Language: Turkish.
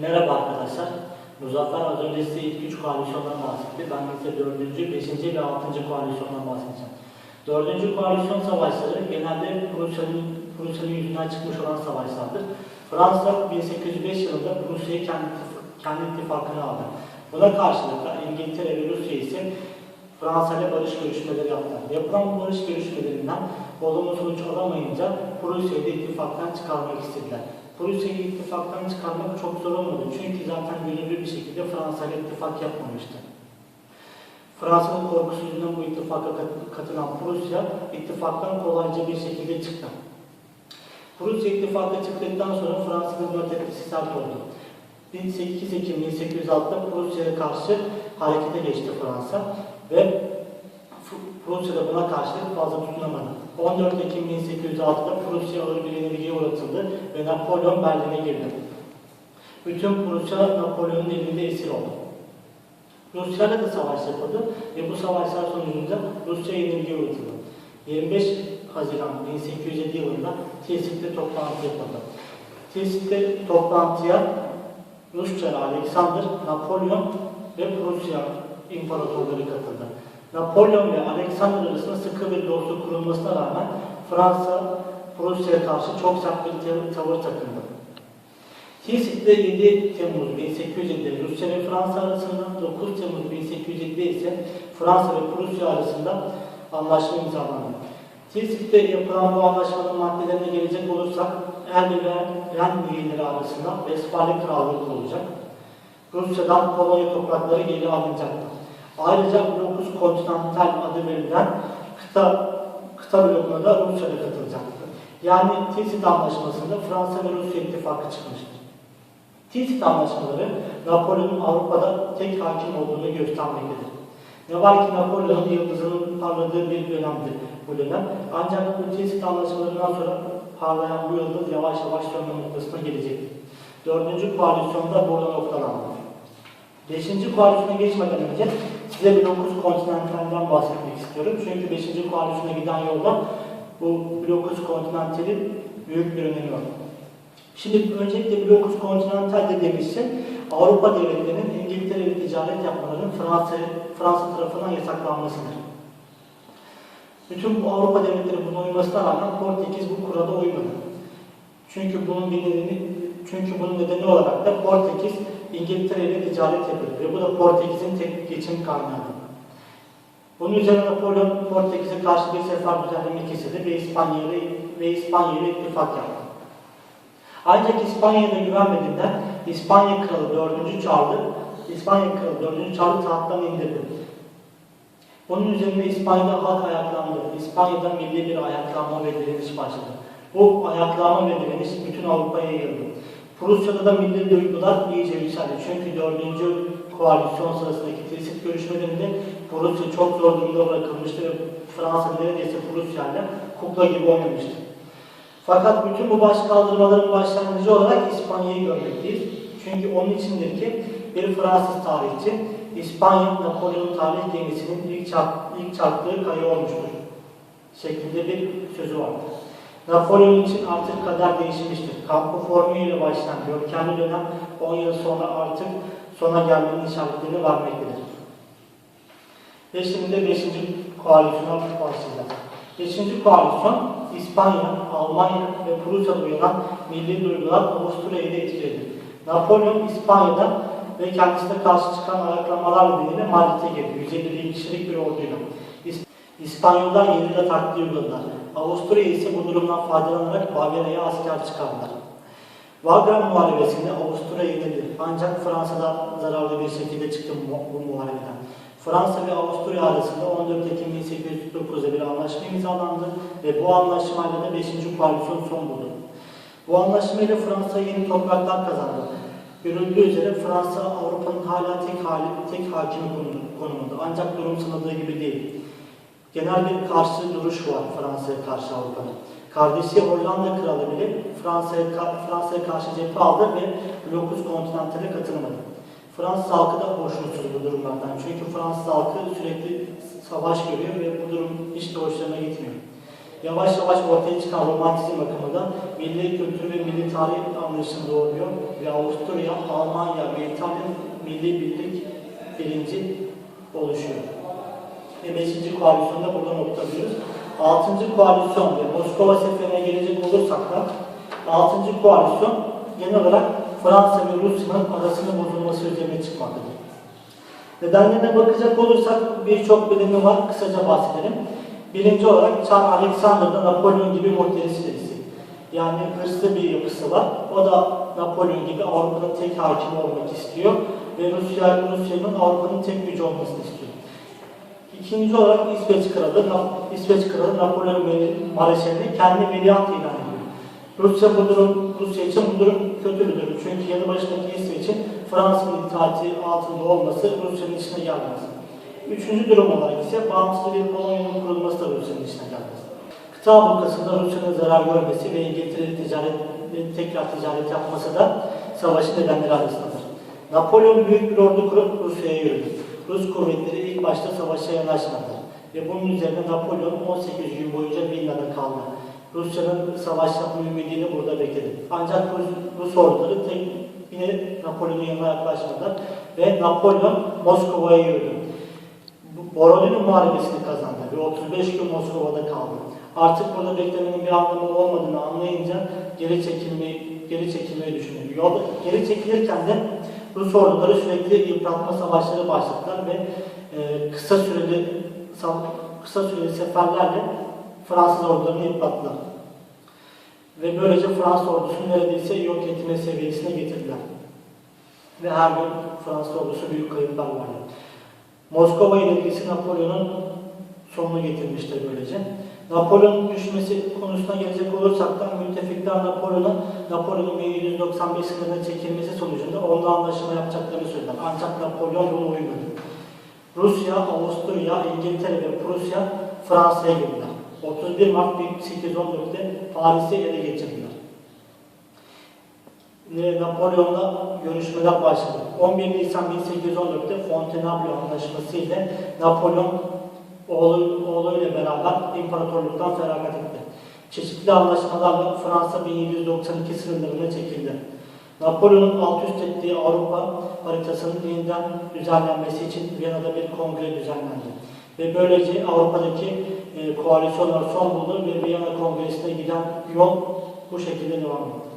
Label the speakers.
Speaker 1: Merhaba arkadaşlar. Muzaffer az önce size ilk üç koalisyondan bahsetti. Ben size dördüncü, beşinci ve altıncı koalisyondan bahsedeceğim. Dördüncü koalisyon savaşları genelde Prusya'nın Prusya'nın yüzünden çıkmış olan savaşlardır. Fransa 1805 yılında Prusya'yı kendi, kendi ittifakına aldı. Buna karşılık da İngiltere ve Rusya ise Fransa ile barış görüşmeleri yaptılar. Yapılan bu barış görüşmelerinden olumlu sonuç alamayınca Prusya'yı da ittifaktan çıkarmak istediler. Rusya'yı ittifaktan çıkarmak çok zor olmadı. Çünkü zaten gönüllü bir şekilde Fransa ile ittifak yapmamıştı. Fransa'nın korkusu yüzünden bu ittifaka kat- katılan Prusya ittifaktan kolayca bir şekilde çıktı. Prusya ittifaka çıktıktan sonra Fransa'nın tepkisi sert oldu. 8 Ekim 1806'da Prusya'ya karşı harekete geçti Fransa ve Prusya da buna karşılık fazla tutunamadı. 14 Ekim 1806'da Prusya ağır bir yenilgiye uğratıldı ve Napolyon Berlin'e girdi. Bütün Prusya Napolyon'un elinde esir oldu. Rusya'yla da savaş yapıldı ve bu savaşlar sonucunda Rusya yenilgiye uğratıldı. 25 Haziran 1807 yılında Tilsit'te toplantı yapıldı. Tilsit'te toplantıya Rusça Alexander, Napolyon ve Prusya imparatorları katıldı. Napolyon ve Alexander arasında sıkı bir dostluk kurulmasına rağmen Fransa Prusya'ya karşı çok sert bir tav- tavır takındı. Tilsit'te 7 Temmuz 1807'de Rusya ve Fransa arasında, 9 Temmuz 1807'de ise Fransa ve Prusya arasında anlaşma imzalandı. Tilsit'te yapılan bu anlaşmanın maddelerine gelecek olursak Erbil ve Ren üyeleri arasında Vesfalya Krallığı kurulacak. Rusya'dan Polonya toprakları geri alınacaktı. Ayrıca Blocus Continental adı verilen kıta, kıta blokuna da Rusya'da katılacaktı. Yani Tilsit Anlaşması'nda Fransa ve Rusya ittifakı çıkmıştır. Tilsit Anlaşmaları Napolyon'un Avrupa'da tek hakim olduğunu göstermektedir. Ne var ki Napolyon'un yıldızının parladığı bir dönemdi bu dönem. Ancak bu Tilsit Anlaşmalarından sonra parlayan bu yıldız yavaş yavaş sönme noktasına gelecektir. Dördüncü koalisyonda burada noktalandı. Beşinci koalisyona geçmeden önce size bir dokuz kontinentalden bahsetmek istiyorum. Çünkü beşinci koalisyona giden yolda bu Blocus Continental'in büyük bir önemi var. Şimdi öncelikle Blocus Continental dediğimiz şey Avrupa devletlerinin İngiltere ile ticaret yapmalarının Fransa, Fransa tarafından yasaklanmasıdır. Bütün bu Avrupa devletleri buna uymasına rağmen Portekiz bu kurala uymadı. Çünkü bunun nedeni, çünkü bunun nedeni olarak da Portekiz İngiltere ile ticaret yapıyor ve bu da Portekiz'in tek geçim kaynağıdır. Bunun üzerine Napolyon Portekiz'e karşı bir sefer düzenlemek istedi ve İspanya ile ve İspanya ile ittifak yaptı. Ancak İspanya'da güvenmediğinden İspanya Kralı 4. Charles'ı İspanya Kralı 4. Charles tahttan indirdi. Bunun üzerine İspanya'da halk ayaklandı. İspanya'da milli bir ayaklanma ve direniş başladı. Bu ayaklanma ve direniş bütün Avrupa'ya yayıldı. Prusya'da da milli duygular iyice yükseldi. Çünkü 4. koalisyon sırasındaki Tilsit görüşmelerinde Prusya çok zor durumda bırakılmıştı ve Fransa neredeyse Prusya ile kukla gibi oynamıştı. Fakat bütün bu baş kaldırmaların başlangıcı olarak İspanya'yı görmekteyiz. Çünkü onun içindir ki bir Fransız tarihçi İspanya Napolyon tarih gemisinin ilk, çarp, ilk çarptığı kaya olmuştur. Şeklinde bir sözü vardır. Napolyon için artık kader değişmiştir. Kampı formuyla başlayan görkemli dönem 10 yıl sonra artık sona gelmenin işaretlerini vermektedir. Ve şimdi de 5. koalisyona başlayacağız. 5. koalisyon İspanya, Almanya ve Prusya'da uyanan milli duygular Avusturya'yı da etkiledi. Napolyon İspanya'da ve kendisine karşı çıkan ayaklamalar nedeniyle Madrid'e girdi. 150 bin kişilik bir orduyla. İs- İspanyollar yerine taktiği uyguladılar. Avusturya ise bu durumdan faydalanarak Bavyera'ya asker çıkardılar. Wagram Muharebesi'nde Avusturya yenildi. Ancak Fransa'da zararlı bir şekilde çıktı bu, muharebeden. Fransa ve Avusturya arasında 14 Ekim 1849'da bir anlaşma imzalandı ve bu anlaşmayla da 5. koalisyon son buldu. Bu anlaşmayla Fransa yeni topraklar kazandı. Görüldüğü üzere Fransa Avrupa'nın hala tek hali, tek konumu- konumunda. Ancak durum sanıldığı gibi değil. Genel bir karşı duruş var Fransa'ya karşı Avrupa'da. Kardeşi Hollanda kralı bile Fransa'ya Fransa'ya karşı cephe aldı ve Blocus Continental'e katılmadı. Fransız halkı da hoşnutsuz bu durumlardan. Çünkü Fransız halkı sürekli savaş görüyor ve bu durum hiç de hoşlarına gitmiyor. Yavaş yavaş ortaya çıkan romantizm akımı milli kültür ve milli tarih anlayışını doğuruyor ve Avusturya, Almanya ve İtalya milli birlik bilinci oluşuyor. Ve 5. koalisyonda burada noktalıyoruz. 6. koalisyon ve Moskova seferine gelecek olursak da 6. koalisyon genel olarak Fransa ve Rusya'nın arasının bozulması üzerine çıkmaktadır. Nedenlerine bakacak olursak birçok bilimi var. Kısaca bahsedelim. Birinci olarak Çar Alexander'da Napolyon gibi muhterisi birisi. Yani hırslı bir yapısı var. O da Napolyon gibi Avrupa'nın tek hakimi olmak istiyor. Ve Rusya, Rusya'nın Avrupa'nın tek gücü olmasını istiyor. İkinci olarak İsveç Kralı, İsveç Kralı Napolyon Mareşalini kendi veliaht ilan ediyor. Rusya bu durum, Rusya için bu durum kötü bir durum. Çünkü yanı başındaki İsveç'in Fransa'nın itaati altında olması Rusya'nın işine gelmez. Üçüncü durum olarak ise bağımsız bir Polonya'nın kurulması da Rusya'nın işine gelmez. Kıta ablukasında Rusya'nın zarar görmesi ve İngiltere ticaret tekrar ticaret yapması da savaşın nedenleri arasındadır. Napolyon büyük bir ordu kurup Rusya'ya yürüdü. Rus kuvvetleri ilk başta savaşa yanaşmadı. Ve bunun üzerine Napolyon 18 gün boyunca Vilna'da kaldı. Rusya'nın savaş yapma ümidini burada bekledi. Ancak Rus, Rus orduları tek yine Napolyon'un yanına yaklaşmadılar ve Napolyon Moskova'ya yürüdü. Borodino Muharebesi'ni kazandı ve 35 gün Moskova'da kaldı. Artık burada beklemenin bir anlamı olmadığını anlayınca geri çekilmeyi, geri çekilmeyi düşünüyor. Yolda, geri çekilirken de Rus orduları sürekli yıpratma savaşları başlattılar ve e, kısa sav- kısa süreli seferlerle Fransız ordularını yıprattılar. Ve böylece Fransız ordusunu neredeyse yok etme seviyesine getirdiler. Ve her gün Fransız ordusu büyük kayıplar verdi. Moskova yenilgisi Napolyon'un sonunu getirmiştir böylece. Napolyon'un düşmesi konusuna gelecek olursak da müttefikler Napolyon'un Napolyon'un 1795 sınırına çekilmesi sonucunda onunla anlaşma yapacaklarını söylediler. Ancak Napolyon buna uymadı. Rusya, Avusturya, İngiltere ve Prusya Fransa'ya girdiler. 31 Mart 1814'te Paris'i ele geçirdiler. Ve Napolyon'la görüşmeler başladı. 11 Nisan 1814'te Fontainebleau Anlaşması ile Napolyon oğlu, oğluyla beraber imparatorluktan feragat etti. Çeşitli anlaşmalarla Fransa 1792 sınırlarına çekildi. Napolyon'un alt üst ettiği Avrupa haritasının yeniden düzenlenmesi için Viyana'da bir kongre düzenlendi. Ve böylece Avrupa'daki e, koalisyonlar son buldu ve Viyana Kongresi'ne giden yol bu şekilde devam etti.